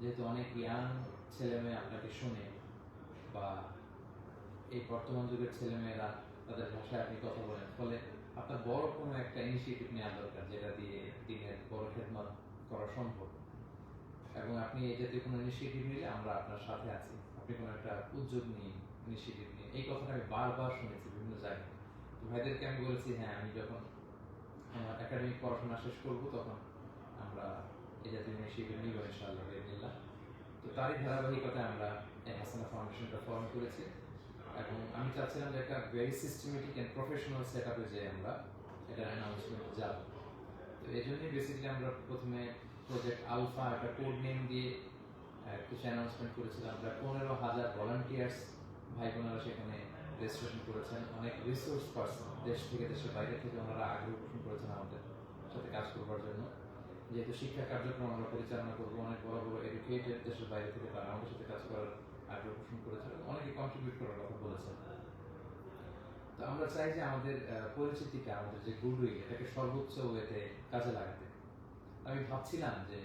যেহেতু অনেক ইয়াং ছেলে মেয়ে আপনাকে শুনে বা এই বর্তমান যুগের ছেলেমেয়েরা তাদের ভাষায় আপনি কথা বলেন, ফলে আপনার বড় কোনো একটা ইনিশিয়েটিভ নেওয়া দরকার যেটা দিয়ে দিনের বড় খেদমত করা সম্ভব। এবং আপনি এই জাতীয় কোনো ইনিশিয়েটিভ নিলে আমরা আপনার সাথে আছি। আপনি কোনো একটা উদ্যোগ নিয়ে ইনিশিয়েটিভ নিয়ে, এই কথাটা আমি বারবার শুনেছি বিভিন্ন জায়গায়। ভাইদেরকে আমি বলেছি হ্যাঁ আমি যখন আমার একাডেমিক পড়াশোনা শেষ করব তখন আমরা বিদিনিল্লাহ তো তারই ধারাবাহিকতায় আমরা হাসানা ফাউন্ডেশনটা ফর্ম করেছি। এবং আমি চাচ্ছিলাম যে একটা ভেরি সিস্টেমেটিক প্রফেশনাল সেট আপে আমরা এটা অ্যানাউন্সমেন্ট যাব। তো এই জন্যই বেসিক্যালি আমরা প্রথমে প্রজেক্ট আলফা একটা কোড নেম দিয়ে কিছু অ্যানাউন্সমেন্ট করেছিলাম। পনেরো হাজার ভলান্টিয়ার্স ভাই বোনেরা সেখানে রেজিস্ট্রেশন করেছেন। অনেক রিসোর্স পার্সন দেশ থেকে দেশের বাইরে থেকে ওনারা আগ্রহ পোষণ করেছেন আমাদের সাথে কাজ করবার জন্য। যেহেতু শিক্ষা কার্যক্রম আমরা পরিচালনা করব অনেক বড় বড় এডুকেটেড দেশের বাইরে থেকে তারা আমাদের সাথে কাজ করার আগ্রহ পোষণ করেছেন এবং অনেকে কন্ট্রিবিউট করার কথা বলেছেন তো আমরা চাই যে আমাদের আহ, পরিচিতিটা আমাদের যে গুডউইল এটাকে সর্বোচ্চ ওয়েতে কাজে লাগাতে। আমি ভাবছিলাম যে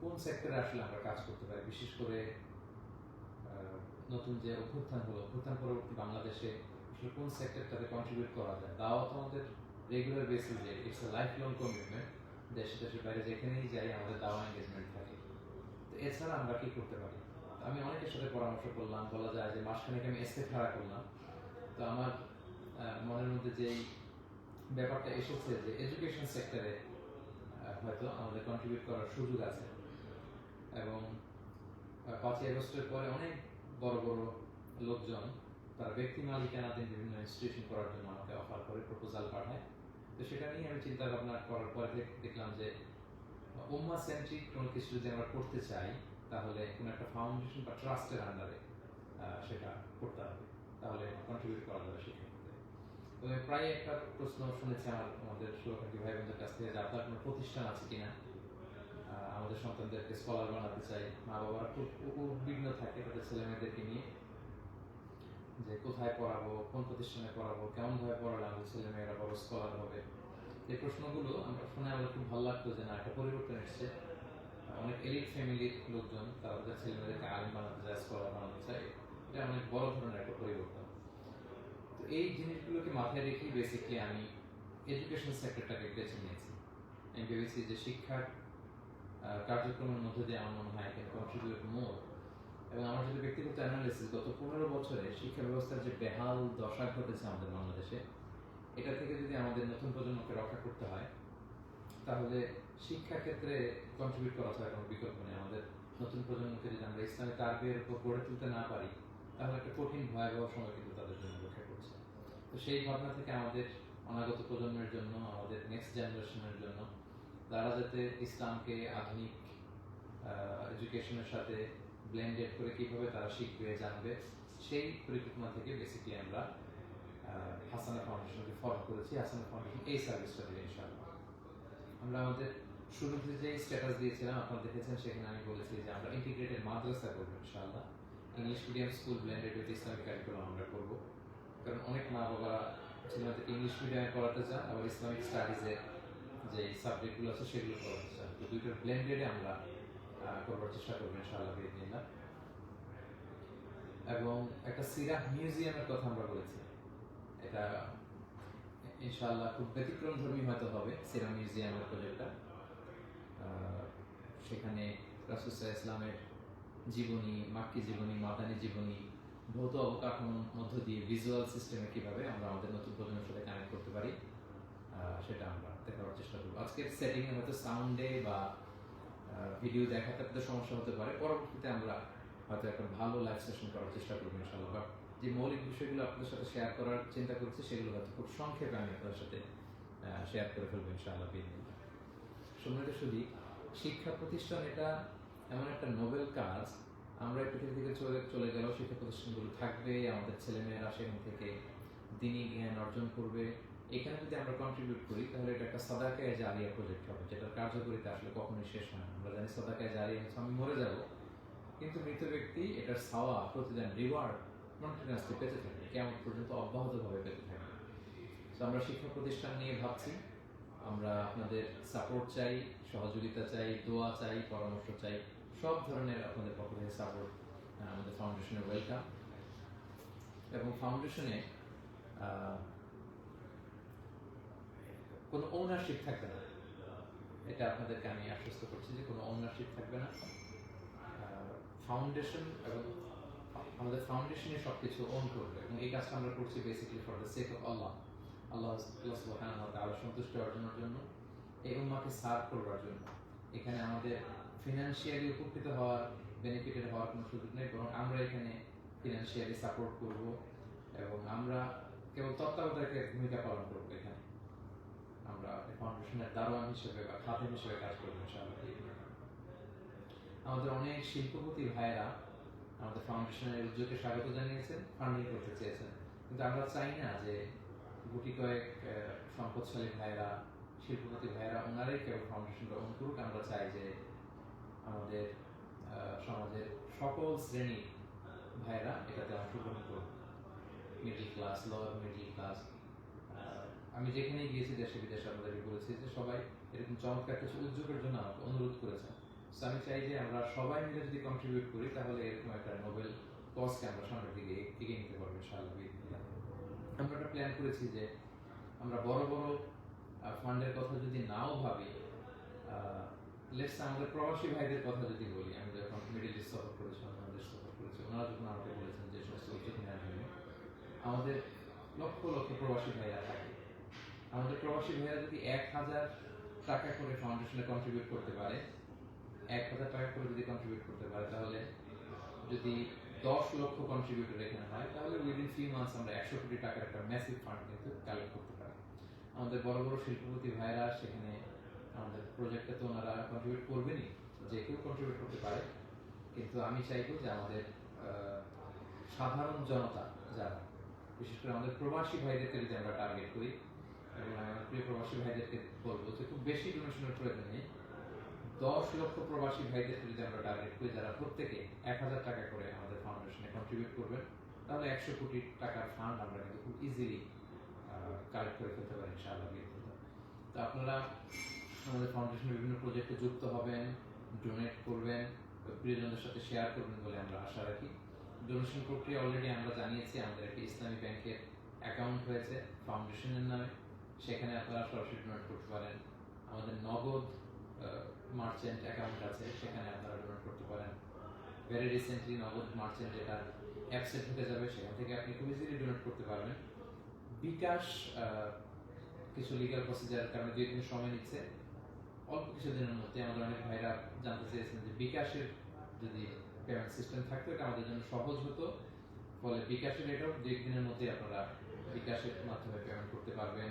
কোন সেক্টরে আসলে আমরা কাজ করতে পারি বিশেষ করে নতুন যে অভ্যুত্থান হলো অভ্যুত্থান পরবর্তী বাংলাদেশে আসলে কোন সেক্টরটাতে কন্ট্রিবিউট করা যায়? দাওয়াত আমাদের রেগুলার বেসিসে it's a lifelong commitment দেশে দেশের বাইরে যেখানেই যাই, আমাদের দাওয়া এঙ্গেজমেন্ট থাকে। তো এছাড়া আমরা কি করতে পারি? আমি অনেকের সাথে পরামর্শ করলাম, বলা যায় যে মাসখানেক আমি এসকে খাড়া করলাম। তো আমার মনের মধ্যে যেই ব্যাপারটা এসেছে যে এডুকেশন সেক্টরে হয়তো আমাদের কন্ট্রিবিউট করার সুযোগ আছে। এবং পাঁচই আগস্টের পরে অনেক বড় বড় লোকজন, তার ব্যক্তি মালিকানাধীন বিভিন্ন ইনস্টিটিউশন করার জন্য আমাকে অফার করে প্রপোজাল পাঠায়। তো সেটা নিয়ে আমি চিন্তা ভাবনা করার পরে দেখ- দেখলাম যে, উম্মা সেন্ট্রিক কোনো কিছু যদি আমরা করতে চাই, তাহলে কোনো একটা ফাউন্ডেশন বা ট্রাস্টের আন্ডারে সেটা করতে হবে। তাহলে কন্ট্রিবিউট করা যাবে সেক্ষেত্রে তো প্রায় একটা প্রশ্ন শুনেছি আমার, আমাদের শুভাকাঙ্ক্ষী ভাই বোনদের কাছ থেকে যে, আপনার কোনো প্রতিষ্ঠান আছে কিনা? আমাদের সন্তানদেরকে স্কলার বানাতে চাই মা বাবারা খুব উদ্বিগ্ন থাকে তাদের ছেলে মেয়েদেরকে নিয়ে। যে কোথায় পড়াবো, কোন প্রতিষ্ঠানে পড়াবো, কেমন ভাবে পড়ালে আমাদের ছেলে মেয়েরা বড় স্কলার হবে? এই প্রশ্নগুলো আমরা শুনে আমাদের খুব ভালো লাগতো যে না, একটা পরিবর্তন এসছে। অনেক এলিট ফ্যামিলির লোকজন, তারা তাদের ছেলে মেয়েদেরকে আলিম বানাতে চায় স্কলার বানাতে চায় এটা অনেক বড় ধরনের একটা পরিবর্তন। তো এই জিনিসগুলোকে মাথায় রেখেই বেসিকলি আমি এডুকেশন সেক্টরটাকে বেছে নিয়েছি। আমি ভেবেছি যে শিক্ষার কার্যক্রমের মধ্যে দিয়ে আমার মনে হয় ক্যান কন্ট্রিবিউট মোর এবং আমার যদি ব্যক্তিগত অ্যানালিসিস গত পনেরো বছরে শিক্ষা ব্যবস্থার যে বেহাল দশা ঘটেছে আমাদের বাংলাদেশে, এটা থেকে যদি আমাদের নতুন প্রজন্মকে রক্ষা করতে হয়, তাহলে ক্ষেত্রে কন্ট্রিবিউট করা ছাড়া কোনো বিকল্প নেই। আমাদের নতুন প্রজন্মকে যদি আমরা ইসলামী তারবিয়ের উপর গড়ে তুলতে না পারি, তাহলে একটা কঠিন ভয়াবহ সময় কিন্তু তাদের জন্য অপেক্ষা করছে। তো সেই ভাবনা থেকে আমাদের অনাগত প্রজন্মের জন্য, আমাদের নেক্সট জেনারেশনের জন্য, তারা যাতে ইসলামকে আধুনিক এডুকেশনের সাথে ব্লেন্ডেড করে কীভাবে তারা শিখবে, জানবে, সেই পরিকল্পনা থেকে বেসিক্যালি আমরা হাসানা ফাউন্ডেশনকে ফর্ম করেছি। হাসানা ফাউন্ডেশন এই সার্ভিসটা দেবে ইনশাআল্লাহ। আমরা আমাদের শুরুতে যে স্ট্যাটাস দিয়েছিলাম, আপনারা দেখেছেন, সেখানে আমি বলেছি যে আমরা ইন্টিগ্রেটেড মাদ্রাসা করব ইনশাআল্লাহ। English medium school blended with Islamic curriculum আমরা করব। কারণ অনেক মা বাবা ছেলেমেয়েদের ইংলিশ মিডিয়ামে পড়াতে চান, আবার ইসলামিক স্টাডিজের যে সাবজেক্টগুলো আছে, সেগুলো পড়াতে চান। তো দুইটার ব্লেন্ডেডে আমরা করবার চেষ্টা করব ইনশাআল্লাহ বিদিনিল্লাহ এবং একটা সিরাহ মিউজিয়ামের কথা আমরা বলেছি। এটা ইনশাআল্লাহ খুব ব্যতিক্রম ধর্মী হয়তো হবে, সিরাহ মিউজিয়ামের প্রজেক্টটা সেখানে রাসুসাহ ইসলামের জীবনী, মাক্কি জীবনী, মাদানী জীবনী, ভৌত অবকাঠামোর মধ্য দিয়ে ভিজুয়াল সিস্টেমে কীভাবে আমরা আমাদের নতুন প্রজন্মের সাথে কানেক্ট করতে পারি সেটা আমরা দেখাবার চেষ্টা করব। আজকের সেটিংয়ে হয়তো সাউন্ডে বা ভিডিও দেখাতে আপনাদের সমস্যা হতে পারে। পরবর্তীতে আমরা হয়তো একটা ভালো লাইভ সেশন করার চেষ্টা করব ইনশাল্লাহ যে মৌলিক বিষয়গুলো আপনাদের সাথে শেয়ার করার চিন্তা করছি, সেগুলো হয়তো খুব সংক্ষেপে আমি আপনাদের সাথে শেয়ার করে ফেলব ইনশাআল্লাহ বিদিনিল্লাহ সম্মানিত শুধু শিক্ষা প্রতিষ্ঠান এটা এমন একটা নোবেল কাজ। আমরা পৃথিবী থেকে চলে চলে গেলেও শিক্ষা প্রতিষ্ঠানগুলো থাকবে আমাদের ছেলেমেয়েরা সেখান থেকে দিনই জ্ঞান অর্জন করবে। এখানে যদি আমরা কন্ট্রিবিউট করি, তাহলে এটা একটা সদাকায় জারিয়া প্রজেক্ট হবে, যেটার কার্যকরিতা আসলে কখনোই শেষ হয় না। আমরা জানি সদাকায় জারিয়া হচ্ছে আমি মরে যাব, কিন্তু মৃত ব্যক্তি এটার সাওয়া প্রতিদান রিওয়ার্ড কন্টিনিউয়াসলি পেতে থাকবে কেমন পর্যন্ত অব্যাহতভাবে পেতে থাকবে। তো আমরা শিক্ষা প্রতিষ্ঠান নিয়ে ভাবছি, আমরা আপনাদের সাপোর্ট চাই, সহযোগিতা চাই, দোয়া চাই, পরামর্শ চাই, সব ধরনের আপনাদের পক্ষ থেকে সাপোর্ট আমাদের ফাউন্ডেশনে ওয়েলকাম এবং ফাউন্ডেশনে কোনো ওনারশিপ থাকবে না। এটা আপনাদেরকে আমি আশ্বস্ত করছি যে কোনো ওনারশিপ থাকবে না। ফাউন্ডেশন এবং আমাদের ফাউন্ডেশনে সব কিছু ওন করবে এবং এই কাজটা আমরা করছি basically for the sake of আল্লাহ আল্লাহ তাআলা সন্তুষ্ট অর্জনের জন্য এই উম্মাকে সার্ভ করবার জন্য। এখানে আমাদের ফিনান্সিয়ালি উপকৃত হওয়ার বেনিফিটেড হওয়ার কোনো সুযোগ নেই, বরং আমরা এখানে ফিনান্সিয়ালি সাপোর্ট করব এবং আমরা কেবল তত্ত্বাবধায়কের ভূমিকা পালন করব এখানে। আমরা ফাউন্ডেশনের দারোয়ান হিসেবে বা খাতেম হিসেবে কাজ করব, ইনশাআল্লাহ আমাদের অনেক শিল্পপতি ভাইয়েরা আমাদের ফাউন্ডেশনের উদ্যোগে স্বাগত জানিয়েছেন, ফান্ডিং করতে চেয়েছেন। কিন্তু আমরা চাই না যে গুটি কয়েক সম্পদশালী ভাইয়েরা, শিল্পপতি ভাইয়েরা, ওনারাই কেবল ফাউন্ডেশনটা ওন করুক। আমরা চাই যে আমাদের সমাজের সকল শ্রেণির ভাইয়েরা এটাতে অংশগ্রহণ করুক। Middle class lower middle class আমি যেখানে গিয়েছি দেশে বিদেশে আমাদেরকে বলেছি যে সবাই এরকম চমৎকার কিছু উদ্যোগের জন্য আমাকে অনুরোধ করেছেন। আমি চাই যে আমরা সবাই মিলে যদি কন্ট্রিবিউট করি, তাহলে এরকম একটা নোবেল কজকে আমরা সামনের দিকে এগিয়ে নিতে পারব, ইনশাআল্লাহ আমরা একটা প্ল্যান করেছি যে আমরা বড় বড় ফান্ডের কথা যদি নাও ভাবি লেটস আমাদের প্রবাসী ভাইদের কথা যদি বলি, আমি যখন মিডিল ইস্ট সফর করেছি বাংলাদেশ সফর করেছি, ওনারা যখন আমাকে বলেছেন যে সমস্ত উদ্যোগ নেওয়ার জন্য, আমাদের লক্ষ লক্ষ প্রবাসী ভাইরা থাকে। আমাদের প্রবাসী ভাইরা যদি এক হাজার টাকা করে ফাউন্ডেশনে কন্ট্রিবিউট করতে পারে, এক হাজার টাকা করে যদি কন্ট্রিবিউট করতে পারে, তাহলে যদি দশ লক্ষ কন্ট্রিবিউটর এখানে হয়, তাহলে উইদিন ফিউ মান্থস আমরা একশো কোটি টাকার একটা ম্যাসিভ ফান্ড কিন্তু কালেক্ট করতে পারি আমাদের বড় বড় শিল্পপতি ভাইরা সেখানে আমাদের প্রজেক্টে তো ওনারা কন্ট্রিবিউট করবেনই, যে কেউ কন্ট্রিবিউট করতে পারে। কিন্তু আমি চাইব যে আমাদের সাধারণ জনতা যারা, বিশেষ করে আমাদের প্রবাসী ভাইদেরকে যদি আমরা টার্গেট করি প্রিয় প্রবাসী ভাইদেরকে বলব যে খুব বেশি ডোনেশনের প্রয়োজন নেই। দশ লক্ষ প্রবাসী ভাইদেরকে যদি আমরা টার্গেট করি, যারা প্রত্যেকে এক হাজার টাকা করে আমাদের ফাউন্ডেশনে কন্ট্রিবিউট করবেন, তাহলে একশো কোটি টাকার ফান্ড আমরা কিন্তু খুব ইজিলি কালেক্ট করে ফেলতে পারি, ইনশাআল্লাহ তো আপনারা আমাদের ফাউন্ডেশনের বিভিন্ন প্রজেক্টে যুক্ত হবেন ডোনেট করবেন, প্রিয়জনদের সাথে শেয়ার করবেন বলে আমরা আশা রাখি। ডোনেশন প্রক্রিয়া অলরেডি আমরা জানিয়েছি, আমাদের একটি ইসলামী ব্যাংকের অ্যাকাউন্ট হয়েছে ফাউন্ডেশনের নামে। সেখানে আপনারা সরাসরি ডোনেট করতে পারেন। আমাদের নগদ মার্চেন্ট অ্যাকাউন্ট আছে, সেখানে আপনারা ডোনেট করতে পারেন। ভেরি রিসেন্টলি নগদ মার্চেন্ট যেটা অ্যাপসে ঢুকে যাবে, সেখান থেকে আপনি খুব ইজিলি ডোনেট করতে পারবেন। বিকাশ কিছু লিগাল প্রসিজারের কারণে দুই দিন সময় নিচ্ছে। অল্প কিছু দিনের মধ্যে আমাদের অনেক ভাইরা জানতে চেয়েছেন যে বিকাশের যদি পেমেন্ট সিস্টেম থাকতো, এটা আমাদের জন্য সহজ হতো। ফলে বিকাশের এটাও দুই দিনের মধ্যে আপনারা বিকাশের মাধ্যমে পেমেন্ট করতে পারবেন।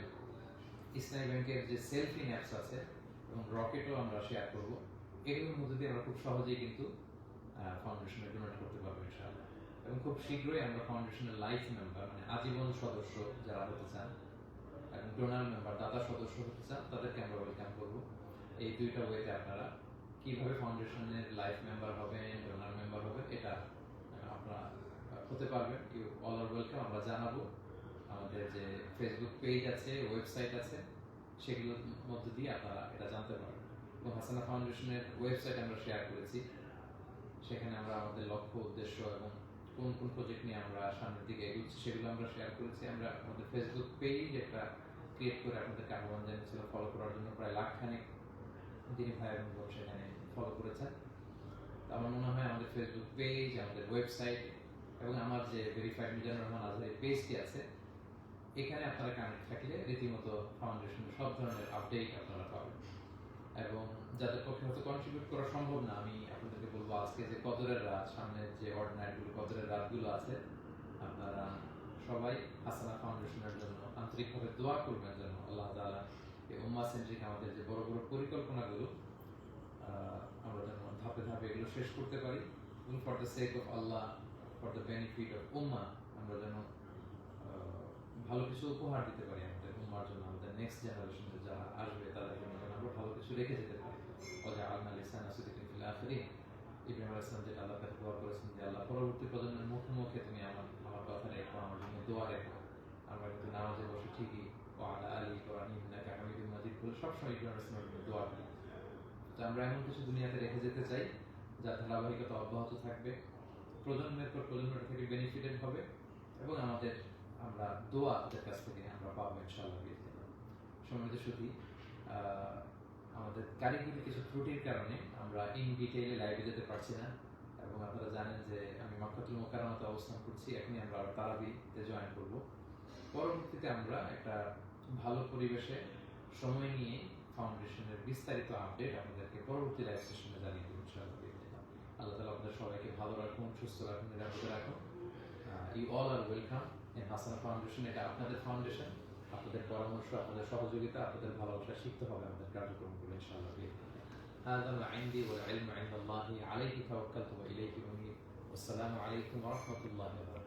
ইসলামী ব্যাংকের যে সেলফিং অ্যাপস আছে এবং রকেটও আমরা শেয়ার করব, এগুলোর মধ্যে দিয়ে আমরা খুব সহজেই কিন্তু ফাউন্ডেশনে ডোনেট করতে পারব ইনশাআল্লাহ। এবং খুব শীঘ্রই আমরা ফাউন্ডেশনের লাইফ মেম্বার মানে আজীবন সদস্য যারা হতে চান, এবং ডোনার মেম্বার দাতা সদস্য হতে চান, তাদেরকে আমরা ওয়েলকাম করব। এই দুইটা ওয়েতে আপনারা কীভাবে ফাউন্ডেশনের লাইফ মেম্বার হবেন ডোনার মেম্বার হবেন, এটা আপনারা হতে পারবেন। ইউ অল আর ওয়েলকাম আমরা জানাব। আমাদের যে ফেসবুক পেজ আছে ওয়েবসাইট আছে, সেগুলোর মধ্যে দিয়ে আপনারা এটা জানতে পারবেন। এবং হাসানা ফাউন্ডেশনের ওয়েবসাইট আমরা শেয়ার করেছি। সেখানে আমরা আমাদের লক্ষ্য, উদ্দেশ্য এবং কোন কোন প্রজেক্ট নিয়ে আমরা সামনের দিকে এগোচ্ছি, সেগুলো আমরা শেয়ার করেছি। আমরা আমাদের ফেসবুক পেজ একটা ক্রিয়েট করে আপনাদেরকে আহ্বান জানিয়েছিল ফলো করার জন্য। প্রায় লাখখানেক যিনি ভাই এবং বোন সেখানে ফলো করেছেন। আমার মনে হয় আমাদের ফেসবুক পেজ আমাদের ওয়েবসাইট এবং আমার যে ভেরিফাইড মিজানুর রহমান আজহারি পেজটি আছে এখানে আপনারা কানেক্ট থাকলে রীতিমতো ফাউন্ডেশনের সব ধরনের আপডেট আপনারা পাবেন। এবং যাদের পক্ষে হয়তো কন্ট্রিবিউট করা সম্ভব না, আমি আপনাদেরকে বলব আজকে যে কদরের রাত, সামনের যে অর্ডিনারিগুলো কদরের রাতগুলো আছে, আপনারা সবাই হাসানা ফাউন্ডেশনের জন্য আন্তরিকভাবে দোয়া করবেন যেন আল্লাহ তাআলা এই উম্মা সেন্ট্রিক আমাদের যে বড় বড় পরিকল্পনাগুলো আমরা যেন ধাপে ধাপে এগুলো শেষ করতে পারি। For the sake of Allah for the benefit of উম্মা, আমরা যেন ভালো কিছু উপহার দিতে পারি আমাদের তোমার জন্য আমাদের নেক্সট জেনারেশনে যারা আসবে, তাদের জন্য আমরা ভালো কিছু রেখে যেতে পারি। অজা আল্লাহ ইসলাম আসিদিন ফিল ইব্রাহিম আলাহ ইসলাম যেটা আল্লাহ কাছে দোয়া করেছেন যে, আল্লাহ, পরবর্তী প্রজন্মের মুখে মুখে তুমি আমার আমার কথা রেখো, আমার জন্য দোয়া রেখো। আমরা কিন্তু নামাজে বসে ঠিকই আলা আলী কোরআনাকে হামিদুল মাজিদ বলে সবসময় ইব্রাহিম ইসলামের জন্য দোয়া করি। তো আমরা এমন কিছু দুনিয়াতে রেখে যেতে চাই, যার ধারাবাহিকতা অব্যাহত থাকবে। প্রজন্মের পর প্রজন্মটা থেকে বেনিফিটেড হবে এবং আমাদের আমরা দোয়া তাদের কাছ থেকে আমরা পাবো, ইনশাআল্লাহ সম্মানিত সুখী আমাদের কারিগরি কিছু ত্রুটির কারণে আমরা ইন ডিটেইলে লাইভে যেতে পারছি না। এবং আপনারা জানেন যে আমি মক্কাতুল মোকারামতে অবস্থান করছি, এখনই আমরা তারাবিতে জয়েন করব। পরবর্তীতে আমরা একটা ভালো পরিবেশে সময় নিয়ে ফাউন্ডেশনের বিস্তারিত আপডেট আপনাদেরকে পরবর্তী লাইভ সেশনে জানিয়ে দেবো, ইনশাআল্লাহ আল্লাহ তালা আপনাদের সবাইকে ভালো রাখুন, সুস্থ রাখুন, নিরাপদে রাখুন। You all are welcome in Hasan foundation এটা আপনাদের ফাউন্ডেশন আপনাদের পরামর্শ, আপনাদের সহযোগিতা, আপনাদের ভালোবাসা শিখতে হবে আমাদের কার্যক্রমগুলো, ইনশাআল্লাহ। هذا ما عندي والعلم عند الله. عليه توكلت وإليه أنيب والسلام عليكم ورحمة الله وبركاته.